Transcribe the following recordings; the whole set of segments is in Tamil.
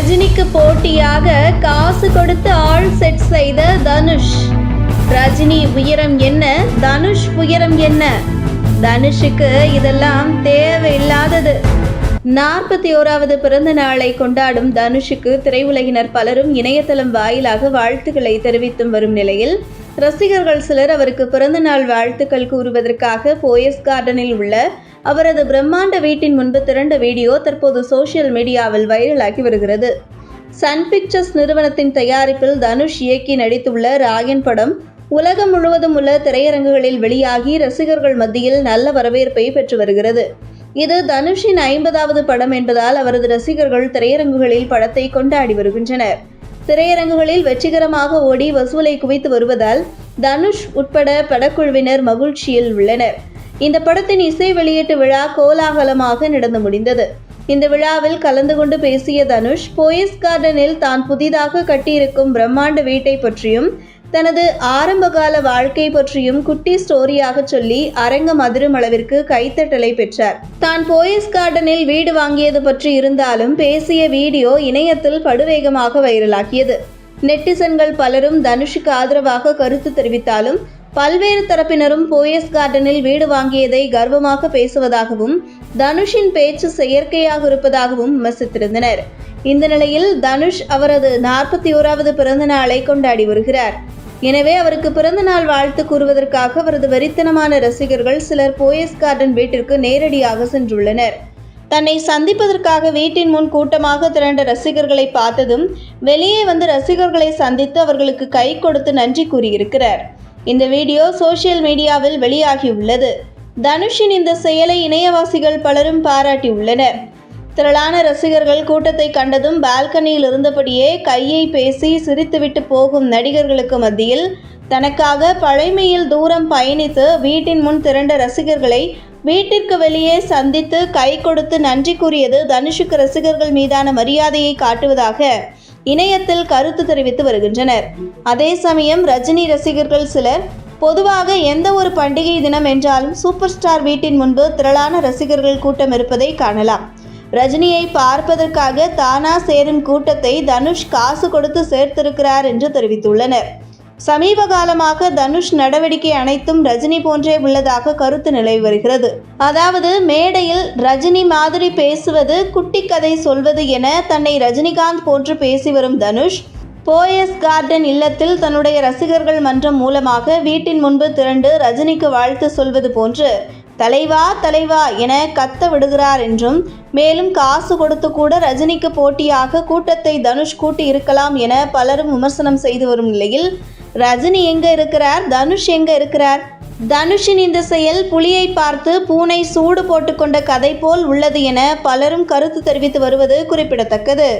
ரஜினிக்கு போட்டியாக காசு கொடுத்து ஆள் செட் செய்த தனுஷ். ரஜினி உயரம் என்ன? தனுஷ் உயரம் என்ன? தனுஷுக்கு இதெல்லாம் தேவையில்லாதது. நாற்பத்தி ஓராவது பிறந்த நாளை கொண்டாடும் தனுஷுக்கு திரையுலகினர் பலரும் இணையதளம் வாயிலாக வாழ்த்துக்களை தெரிவித்தும் வரும் நிலையில் ரசிகர்கள் சிலர் அவருக்கு பிறந்தநாள் வாழ்த்துக்கள் கூறுவதற்காக போயஸ் கார்டனில் உள்ள அவரது பிரம்மாண்ட வீட்டின் முன்பு திரண்ட வீடியோ தற்போது சோஷியல் மீடியாவில் வைரலாகி வருகிறது. சன் பிக்சர்ஸ் நிறுவனத்தின் தயாரிப்பில் தனுஷ் இயக்கி நடித்துள்ள ராயன் படம் உலகம் முழுவதும் உள்ள திரையரங்குகளில் வெளியாகி ரசிகர்கள் மத்தியில் நல்ல வரவேற்பை பெற்று வருகிறது. இது தனுஷின் ஐம்பதாவது படம் என்பதால் அவரது ரசிகர்கள் திரையரங்குகளில் படத்தை கொண்டாடி வருகின்றனர். திரையரங்குகளில் வெற்றிகரமாக ஓடி வசூலை குவித்து வருவதால் தனுஷ் உட்பட படக்குழுவினர் மகிழ்ச்சியில் உள்ளனர். இந்த படத்தின் இசை வெளியீட்டு விழா கோலாகலமாக நடந்து முடிந்தது. இந்த விழாவில் கலந்து கொண்டு பேசிய தனுஷ் போயஸ் கார்டனில் தான் புதிதாக கட்டியிருக்கும் பிரம்மாண்ட வீட்டை பற்றியும் தனது ஆரம்பகால வாழ்க்கை பற்றியும் குட்டி ஸ்டோரியாக சொல்லி அரங்கம் அதிரும் அளவிற்கு கைத்தட்டலை பெற்றார். தான் போயஸ் கார்டனில் வீடு வாங்கியது பற்றி இருந்தாலும் பேசிய வீடியோ இணையத்தில் படுவேகமாக வைரலாகியது நெட்டிசன்கள் பலரும் தனுஷுக்கு ஆதரவாக கருத்து தெரிவித்தாலும் பல்வேறு தரப்பினரும் போயஸ் கார்டனில் வீடு வாங்கியதை கர்வமாக பேசுவதாகவும் தனுஷின் பேச்சு செயற்கையாக இருப்பதாகவும் விமர்சித்திருந்தனர். இந்த நிலையில் தனுஷ் அவரது நாற்பத்தி ஓராவது பிறந்த நாளை கொண்டாடி வருகிறார். எனவே அவருக்கு பிறந்த நாள் வாழ்த்து கூறுவதற்காக அவரது வெறித்தனமான ரசிகர்கள் சிலர் போயஸ் கார்டன் வீட்டிற்கு நேரடியாக சென்றுள்ளனர். தன்னை சந்திப்பதற்காக வீட்டின் முன் கூட்டமாக திரண்ட ரசிகர்களை பார்த்ததும் வெளியே வந்து ரசிகர்களை சந்தித்து அவர்களுக்கு கை கொடுத்து நன்றி கூறியிருக்கிறார். இந்த வீடியோ சோஷியல் மீடியாவில் வெளியாகியுள்ளது. தனுஷின் இந்த செயலை இணையவாசிகள் பலரும் பாராட்டியுள்ளனர். திரளான ரசிகர்கள் கூட்டத்தை கண்டதும் பால்கனியில் இருந்தபடியே கையை பேசி சிரித்துவிட்டு போகும் நடிகர்களுக்கு மத்தியில் தனக்காக பழைமையில் தூரம் பயணித்து வீட்டின் முன் திரண்ட ரசிகர்களை வீட்டிற்கு வெளியே சந்தித்து கை கொடுத்து நன்றி கூறியது தனுஷுக்கு ரசிகர்கள் மீதான மரியாதையை காட்டுவதாக இணையத்தில் கருத்து தெரிவித்து வருகின்றனர். அதே சமயம் ரஜினி ரசிகர்கள் சிலர் பொதுவாக எந்த ஒரு பண்டிகை தினம் என்றாலும் சூப்பர் ஸ்டார் வீட்டின் முன்பு திரளான ரசிகர்கள் கூட்டம் இருப்பதை காணலாம். ரஜினியை பார்ப்பதற்காக தானா சேரும் கூட்டத்தை தனுஷ் காசு கொடுத்து சேர்த்திருக்கிறார் என்று தெரிவித்துள்ளனர். சமீப காலமாக தனுஷ் நடவடிக்கை அனைத்தும் ரஜினி போன்றே உள்ளதாக கருத்து நிலவி வருகிறது. அதாவது மேடையில் ரஜினி மாதிரி பேசுவது குட்டி கதை சொல்வது என தன்னை ரஜினிகாந்த் போன்று பேசி வரும் தனுஷ் போயஸ் கார்டன் இல்லத்தில் தன்னுடைய ரசிகர்கள் மன்றம் மூலமாக வீட்டின் முன்பு திரண்டு ரஜினிக்கு வாழ்த்து சொல்வது போன்று தலைவா தலைவா என கத்த விடுகிறார் என்றும் மேலும் காசு கொடுத்து கூட ரஜினிக்கு போட்டியாக கூட்டத்தை தனுஷ் கூட்டி இருக்கலாம் என பலரும் விமர்சனம் செய்து வரும் நிலையில் ரஜினி எங்க இருக்கிறார்? தனுஷ் எங்க இருக்கிறார்? தனுஷின் இந்த செயல் புலியை பார்த்து பூனை சூடு போட்டுக்கொண்ட கதை போல் உள்ளது என பலரும் கருத்து தெரிவித்து வருவது குறிப்பிடத்தக்கது.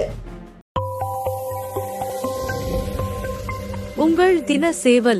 உங்கள் தின சேவல்